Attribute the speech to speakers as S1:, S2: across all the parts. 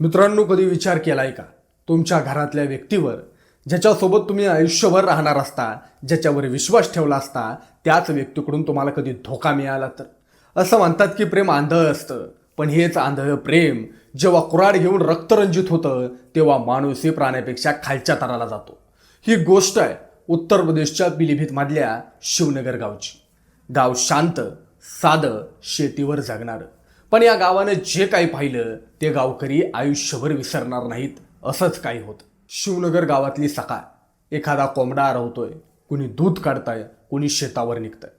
S1: मित्रांनो कधी विचार केलाय का? तुमच्या घरातल्या व्यक्तीवर ज्याच्यासोबत तुम्ही आयुष्यभर राहणार असता ज्याच्यावर विश्वास ठेवला असता त्याच व्यक्तीकडून तुम्हाला कधी धोका मिळाला तर? असं म्हणतात की प्रेम आंधळ असतं. पण हेच आंधळ प्रेम जेव्हा कुराड घेऊन रक्तरंजित होतं तेव्हा माणूस हे प्राण्यापेक्षा खालच्या तराला जातो. ही गोष्ट आहे उत्तर प्रदेशच्या पिलीभीतमधल्या शिवनगर गावची. गाव शांत साधं शेतीवर जगणारं. पण या गावानं जे काही पाहिलं ते गावकरी आयुष्यभर विसरणार नाहीत असंच काही होतं. शिवनगर गावातली सकाळ एखादा कोंबडा आरवतोय कुणी दूध काढताय कुणी शेतावर निघतंय.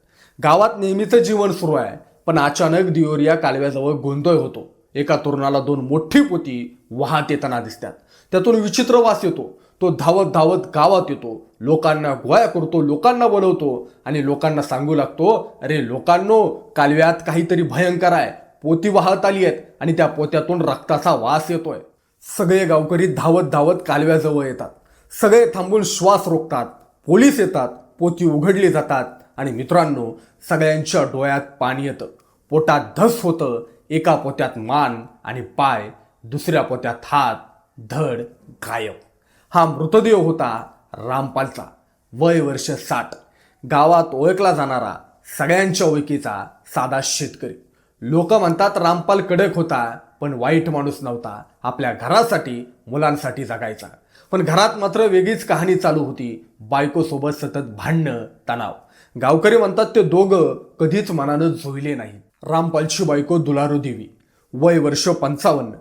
S1: गावात नेहमीचं जीवन सुरू आहे पण अचानक दिओरिया कालव्याजवळ गोंधळ होतो. एका तरुणाला दोन मोठी पोती वाहत येताना दिसतात. त्यातून विचित्र वास येतो. तो धावत धावत गावात येतो. लोकांना गोळ्या करतो लोकांना बोलवतो आणि लोकांना सांगू लागतो अरे लोकांनो कालव्यात काहीतरी भयंकर आहे. पोती वाहत आली आहेत आणि त्या पोत्यातून रक्ताचा वास येतोय. सगळे गावकरी धावत धावत कालव्याजवळ येतात. सगळे थांबून श्वास रोखतात. पोलीस येतात. पोती उघडली जातात. आणि मित्रांनो सगळ्यांच्या डोळ्यात पाणी येतं. पोटात धस होतं. एका पोत्यात मान आणि पाय दुसऱ्या पोत्यात हात धड गायब. हा मृतदेह होता रामपालचा. वय वर्ष साठ. गावात ओळखला जाणारा सगळ्यांच्या ओळखीचा साधा शेतकरी. लोक म्हणतात रामपाल कडक होता पण वाईट माणूस नव्हता. आपल्या घरासाठी मुलांसाठी जगायचा. पण घरात मात्र वेगळीच कहाणी चालू होती. बायकोसोबत सतत भांडणं तणाव. गावकरी म्हणतात ते दोघं कधीच मनानं जुळले नाहीत. रामपालची बायको दुलारू देवी. वय वर्ष पंचावन्न.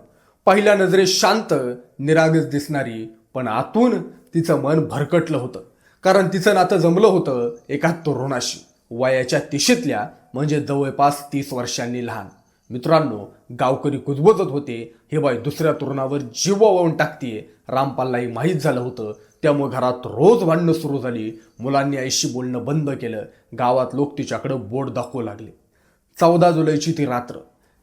S1: पहिल्या नजरेत शांत निरागस दिसणारी पण आतून तिचं मन भरकटलं होतं. कारण तिचं नातं जमलं होतं एका तरुणाशी. वयाच्या तिशीतल्या म्हणजे जवळपास तीस वर्षांनी लहान. मित्रांनो गावकरी कुजबजत होते हे बाई दुसऱ्या तरुणावर जीव वावून टाकतीये. रामपाललाही माहीत झालं होतं. त्यामुळे घरात रोज भांडणं सुरू झाली. मुलांनी आईशी बोलणं बंद केलं. गावात लोक तिच्याकडं बोट दाखवू लागले. चौदा जुलैची ती रात्र.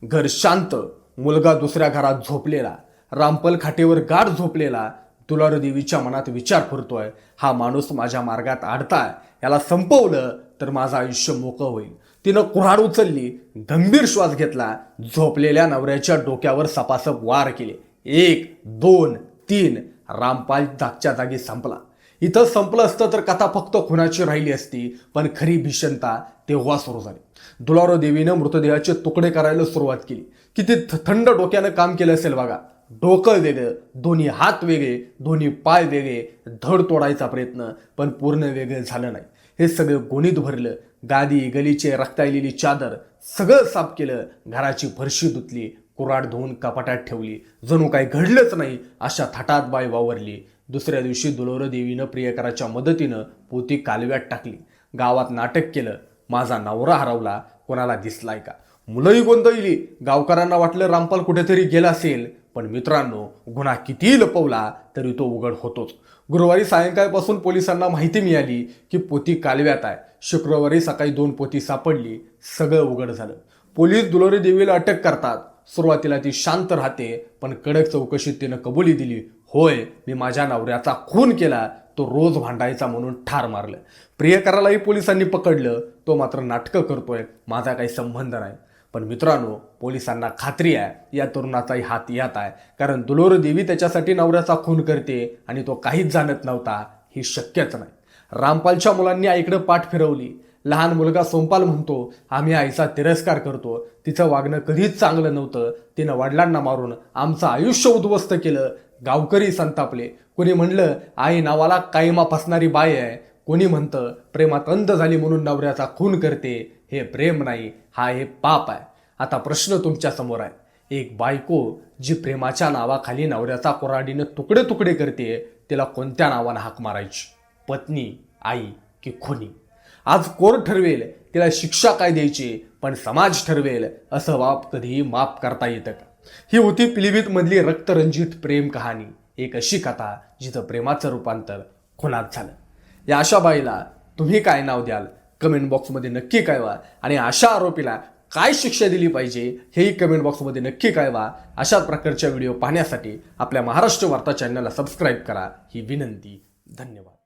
S1: घर शांत. मुलगा दुसऱ्या घरात झोपलेला. रामपल खाटेवर गाढ झोपलेला. तुलार देवीच्या मनात विचार फुरतोय. हा माणूस माझ्या मार्गात अडताय याला संपवलं तर माझं आयुष्य मोकळं होईल. तिनं कुऱ्हाड उचलली गंभीर श्वास घेतला झोपलेल्या नवऱ्याच्या डोक्यावर सपासप वार केले. एक दोन तीन रामपाल जागच्या जागी संपला. इथं संपलं असतं तर कथा फक्त खुनाची राहिली असती पण खरी भीषणता तेव्हा सुरू झाली. दुलारो देवीनं मृतदेहाचे तुकडे करायला सुरुवात केली. किती थ- थंड डोक्यानं काम केलं असेल बघा. डोकं वेगळं दोन्ही हात वेगळे दोन्ही पाय वेगळे धड तोडायचा प्रयत्न पण पूर्ण वेगळे झालं नाही. हे सगळं गोणीत भरलं. गादी गलीचे रक्तायलेली चादर सगळं साफ केलं. घराची फरशी धुतली कुराड धुवून कपाटात ठेवली. जणू काही घडलंच नाही अशा थाटात बाय वावरली. दुसऱ्या दिवशी दुलोर देवीनं प्रियकराच्या मदतीनं पोती कालव्यात टाकली. गावात नाटक केलं. माझा नवरा हरवला. कोणाला दिसलाय का? मुलंही गोंधळली. गावकऱ्यांना वाटलं रामपाल कुठेतरी गेला असेल. पण मित्रांनो गुन्हा कितीही लपवला तरी तो उघड होतोच. गुरुवारी सायंकाळपासून पोलिसांना माहिती मिळाली की पोती कालव्यात आहे. शुक्रवारी सकाळी दोन पोती सापडली. सगळं उघड झालं. पोलीस दुलोरी देवीला अटक करतात. सुरुवातीला ती शांत राहते पण कडक चौकशीत तिनं कबुली दिली. होय मी माझ्या नवऱ्याचा खून केला. तो रोज भांडायचा म्हणून ठार मारलं. प्रियकरालाही पोलिसांनी पकडलं. तो मात्र नाटकं करतोय. माझा काही संबंध नाही. पण मित्रांनो पोलिसांना खात्री आहे या तरुणाचाही हात यात आहे. कारण दुलोर देवी त्याच्यासाठी नवऱ्याचा खून करते आणि तो काहीच जाणत नव्हता ही शक्यच नाही. रामपालच्या मुलांनी आईकडे पाठ फिरवली. लहान मुलगा सोमपाल म्हणतो आम्ही आईचा तिरस्कार करतो. तिचं वागणं कधीच चांगलं नव्हतं. तिनं वडिलांना मारून आमचं आयुष्य उद्ध्वस्त केलं. गावकरी संतापले. कोणी म्हणलं आई नावाला कायमा फसणारी बाई आहे. कोणी म्हणतं प्रेमात अंध झाली म्हणून नवऱ्याचा खून करते. हे प्रेम नाही हा हे पाप आहे. आता प्रश्न तुमच्यासमोर आहे. एक बायको जी प्रेमाच्या नावाखाली नवऱ्याचा कोराडीनं तुकडे तुकडे करते तिला कोणत्या नावानं हाक मारायची? पत्नी आई की खुनी? आज कोर्ट ठरवेल तिला शिक्षा काय द्यायची पण समाज ठरवेल असं बाप कधीही माफ करता येतं का? ही होती पिलिभीत मधली रक्तरंजित प्रेम कहाणी. एक अशी कथा जिचं प्रेमाचं रूपांतर खुनात झालं. या अशा बाईला तुम्ही काय नाव द्याल? कमेंट बॉक्समध्ये नक्की कळवा. आणि अशा आरोपीला काय शिक्षा दिली पाहिजे हेही कमेंट बॉक्समध्ये नक्की कळवा. अशाच प्रकारच्या व्हिडिओ पाहण्यासाठी आपल्या महाराष्ट्र वार्ता चॅनलला सबस्क्राईब करा. ही विनंती. धन्यवाद.